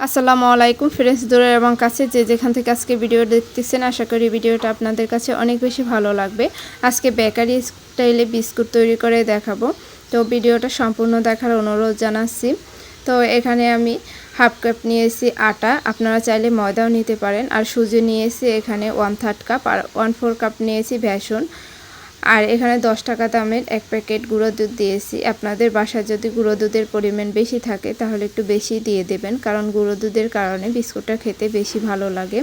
আসসালামু আলাইকুম ফ্রেন্ডস দূরের এবং কাছে যে যেখান থেকে আজকে ভিডিও দেখতেছেন, আশা করি ভিডিওটা আপনাদের কাছে অনেক বেশি ভালো লাগবে। আজকে বেকারি স্টাইলে বিস্কুট তৈরি করে দেখাবো। তো ভিডিওটা সম্পূর্ণ দেখার অনুরোধ জানাচ্ছি। তো এখানে আমি হাফ কাপ নিয়েছি আটা। আপনারা চাইলে ময়দাও নিতে পারেন। আর সুজি নিয়েছি এখানে ওয়ান থার্ড কাপ আর ওয়ান ফোর কাপ নিয়েছি ভ্যাসন আর এখানে দশ টাকা দামের এক প্যাকেট গুঁড়ো দুধ দিয়েছি। আপনাদের বাসায় যদি গুঁড়ো দুধের পরিমাণ বেশি থাকে, তাহলে একটু বেশি দিয়ে দেবেন, কারণ গুঁড়ো দুধের কারণে বিস্কুটটা খেতে বেশি ভালো লাগে।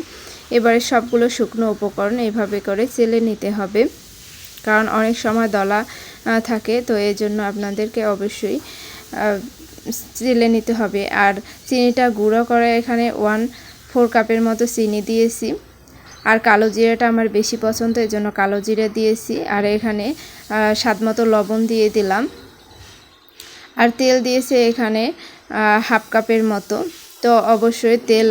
এবারে সবগুলো শুকনো উপকরণ এইভাবে করে চেলে নিতে হবে, কারণ অনেক সময় দলা থাকে, তো এই জন্য আপনাদেরকে অবশ্যই চেলে নিতে হবে। আর চিনিটা গুঁড়ো করে এখানে ওয়ান ফোর কাপের মতো চিনি দিয়েছি। আর কালো জিরাটা আমার বেশি পছন্দ, এই জন্য কালো জিরা দিয়েছি। আর এখানে স্বাদ মতো লবণ দিয়ে দিলাম। আর তেল দিয়েছে এখানে হাফ কাপের মতো। তো অবশ্যই তেল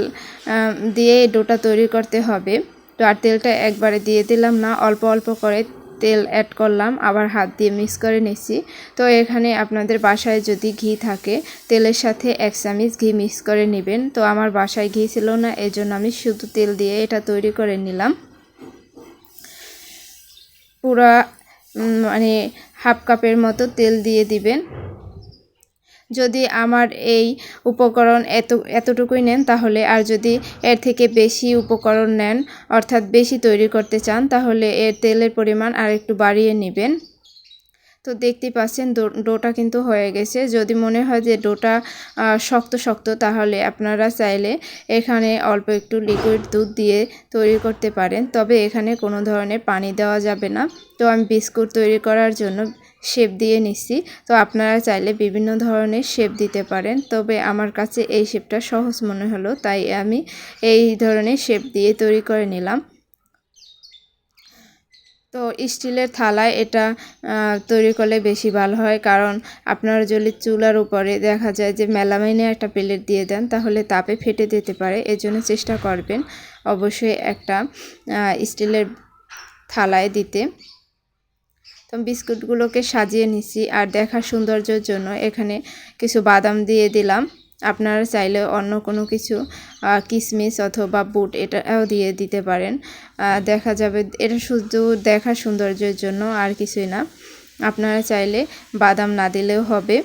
দিয়ে ডোটা তৈরি করতে হবে। তো আর তেলটা একবারে দিয়ে দিলাম না, অল্প অল্প করে তেল অ্যাড করলাম, আবার হাত দিয়ে মিক্স করে নিচ্ছি তো এখানে আপনাদের বাসায় যদি ঘি থাকে, তেলের সাথে এক চামিচ ঘি মিক্স করে নেবেন। তো আমার বাসায় ঘি ছিল না, এজন্য আমি শুধু তেল দিয়ে এটা তৈরি করে নিলাম। পুরা মানে হাফ কাপের মতো তেল দিয়ে দিবেন। যদি আমার এই উপকরণ এত, এতটুকুই নেন, তাহলে আর যদি এর থেকে বেশি উপকরণ নেন, অর্থাৎ বেশি তৈরি করতে চান, তাহলে এর তেলের পরিমাণ আর একটু বাড়িয়ে নেবেন। তো দেখতে পাচ্ছেন ডোটা কিন্তু হয়ে গেছে। যদি মনে হয় যে ডোটা শক্ত শক্ত, তাহলে আপনারা চাইলে এখানে অল্প একটু লিকুইড দুধ দিয়ে তৈরি করতে পারেন। তবে এখানে কোনো ধরনের পানি দেওয়া যাবে না। তো আমি বিস্কুট তৈরি করার জন্য শেপ দিয়ে নিচ্ছি তো আপনারা চাইলে বিভিন্ন ধরনের শেপ দিতে পারেন। তবে আমার কাছে এই শেপটা সহজ মনে হলো, তাই আমি এই ধরনের শেপ দিয়ে তৈরি করে নিলাম। তো স্টিলের থালায় এটা তৈরি করলে বেশি ভালো হয়। কারণ আপনারা যদি চুলার উপরে দেখা যায় যে মেলামাইনে একটা প্লেট দিয়ে দেন, তাহলে তাপে ফেটে যেতে পারে। এজন্য চেষ্টা করবেন অবশ্যই একটা স্টিলের থালায় দিতে। বিস্কুটগুলোকে সাজিয়ে নিছি আর দেখার সৌন্দর্যের জন্য এখানে কিছু বাদাম দিয়ে দিলাম। আপনারা চাইলে অন্য কোনো কিছু কিশমিশ অথবা বুট এটাও দিয়ে দিতে পারেন। দেখা যাবে এটা শুধু দেখার সৌন্দর্যের জন্য আর কিছুই না। আপনারা চাইলে বাদাম না দিলেও হবে।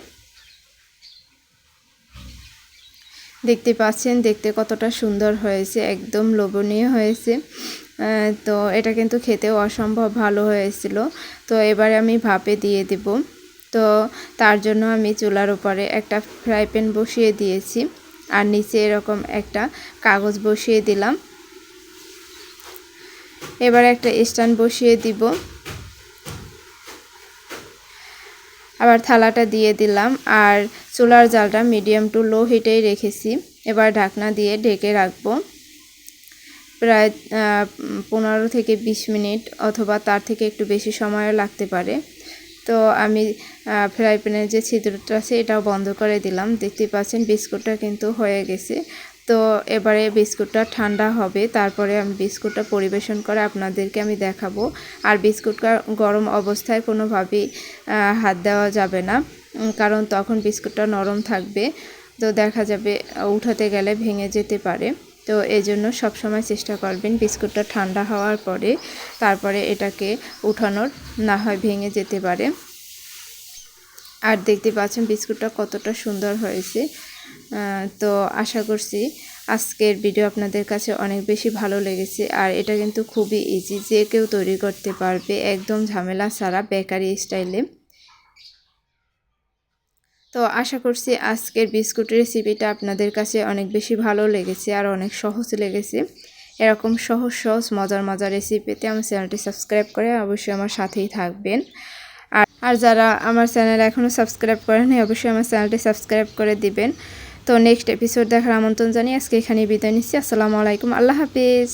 দেখতে পাচ্ছেন, দেখতে কতটা সুন্দর হয়েছে, একদম লোভনীয় হয়েছে। তো এটা কিন্তু খেতেও অসম্ভব ভালো হয়েছিল। তো এবারে আমি ভাপে দিয়ে দেব। তো তার জন্য আমি চুলার উপরে একটা ফ্রাই প্যান বসিয়ে দিয়েছি। আর নিচে এরকম একটা কাগজ বসিয়ে দিলাম। এবার একটা স্ট্যান্ড বসিয়ে দিব। আবার থালাটা দিয়ে দিলাম। আর চুলার জালটা মিডিয়াম টু লো হিটেই রেখেছি। এবার ঢাকনা দিয়ে ঢেকে রাখব। প্রায় পনেরো থেকে বিশ মিনিট অথবা তার থেকে একটু বেশি সময়ও লাগতে পারে। তো আমি ফ্রাই প্যানের যে ছিদ্রটা আছে এটাও বন্ধ করে দিলাম। দেখতে পাচ্ছেন বিস্কুটটা কিন্তু হয়ে গেছে। তো এবারে বিস্কুটটা ঠান্ডা হবে, তারপরে আমি বিস্কুটটা পরিবেশন করে আপনাদেরকে আমি দেখাবো। আর বিস্কুটটা গরম অবস্থায় কোনোভাবেই হাত দেওয়া যাবে না। কারণ তখন বিস্কুটটা নরম থাকবে। তো দেখা যাবে উঠাতে গেলে ভেঙে যেতে পারে। তো এই জন্য সবসময় চেষ্টা করবেন বিস্কুটটা ঠান্ডা হওয়ার পরে তারপরে এটাকে উঠানোর, না হয় ভেঙে যেতে পারে। আর দেখতে পাচ্ছেন বিস্কুটটা কতটা সুন্দর হয়েছে। তো আশা করছি আজকের ভিডিও আপনাদের কাছে অনেক বেশি ভালো লেগেছে। আর এটা কিন্তু খুবই ইজি যে কেউ তৈরি করতে পারবে একদম ঝামেলা ছাড়া বেকারি স্টাইলে তো আশা করছি আজকের বিস্কুট রেসিপিটা আপনাদের কাছে অনেক বেশি ভালো লেগেছে আর অনেক সহজ লেগেছে। এরকম সহজ সহজ, মজার মজার রেসিপি পেতে আমার চ্যানেলটি সাবস্ক্রাইব করে অবশ্যই আমার সাথেই থাকবেন। আর আর যারা আমার চ্যানেল এখনও সাবস্ক্রাইব করেন অবশ্যই আমার চ্যানেলটি সাবস্ক্রাইব করে দিবেন। তো নেক্সট এপিসোড দেখার আমন্ত্রণ জানিয়ে আজকে এখানেই বিদায় নিচ্ছি। আসসালামু আলাইকুম। আল্লাহ হাফিজ।